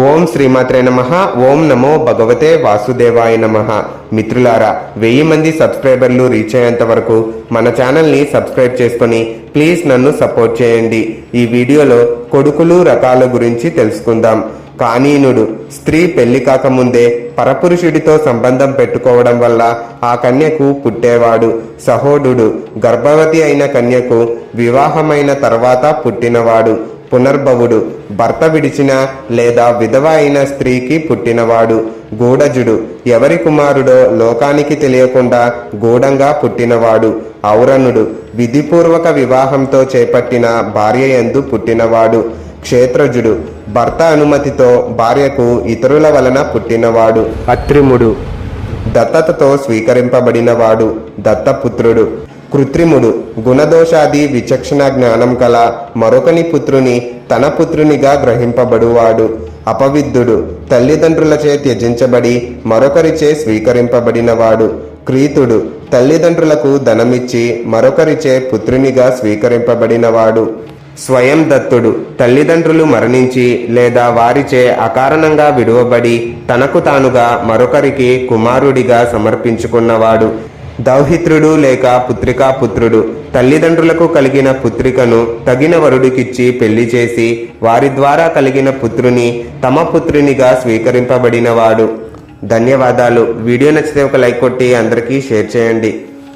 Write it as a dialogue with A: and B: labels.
A: ఓం శ్రీమాత్రే నమ. ఓం నమో భగవతే వాసుదేవాయ నమ. మిత్రులారా వెయ్యి మంది సబ్స్క్రైబర్లు రీచ్ అయ్యేంత వరకు మన ఛానల్ని సబ్స్క్రైబ్ చేసుకొని ప్లీజ్ నన్ను సపోర్ట్ చేయండి. ఈ వీడియోలో కొడుకులు రకాల గురించి తెలుసుకుందాం. కానీనుడు స్త్రీ పెళ్ళి కాకముందే పరపురుషుడితో సంబంధం పెట్టుకోవడం వల్ల ఆ కన్యకు పుట్టేవాడు. సహోడు గర్భవతి అయిన కన్యకు వివాహమైన తర్వాత పుట్టినవాడు. పునర్భవుడు భర్త విడిచిన లేదా విధవ అయిన స్త్రీకి పుట్టినవాడు గూఢజుడు. ఎవరి కుమారుడో లోకానికి తెలియకుండా గూఢంగా పుట్టినవాడు ఔరనుడు విధిపూర్వక వివాహంతో చేపట్టిన భార్య యందు పుట్టినవాడు క్షేత్రజుడు. భర్త అనుమతితో భార్యకు ఇతరుల వలన పుట్టినవాడు. అత్రిముడు. దత్తతతో స్వీకరింపబడినవాడు దత్తపుత్రుడు. కృత్రిముడు. గుణదోషాది విచక్షణ జ్ఞానం కల మరొకని పుత్రుని తన పుత్రునిగా గ్రహింపబడువాడు. అపవిద్ధుడు తల్లిదండ్రులచే త్యజించబడి మరొకరిచే స్వీకరింపబడినవాడు. క్రీతుడు తల్లిదండ్రులకు ధనమిచ్చి మరొకరిచే పుత్రునిగా స్వీకరింపబడినవాడు. స్వయం దత్తుడు తల్లిదండ్రులు మరణించి లేదా వారిచే అకారణంగా విడువబడి తనకు తానుగా మరొకరికి కుమారుడిగా సమర్పించుకున్నవాడు. దౌహిత్రుడు లేక పుత్రికా పుత్రుడు. తల్లిదండ్రులకు కలిగిన పుత్రికను తగిన వరుడికిచ్చి పెళ్ళి చేసి వారి ద్వారా కలిగిన పుత్రుని తమ పుత్రునిగా స్వీకరింపబడినవాడు ధన్యవాదాలు. వీడియో నచ్చితే ఒక లైక్ కొట్టి అందరికీ షేర్ చేయండి.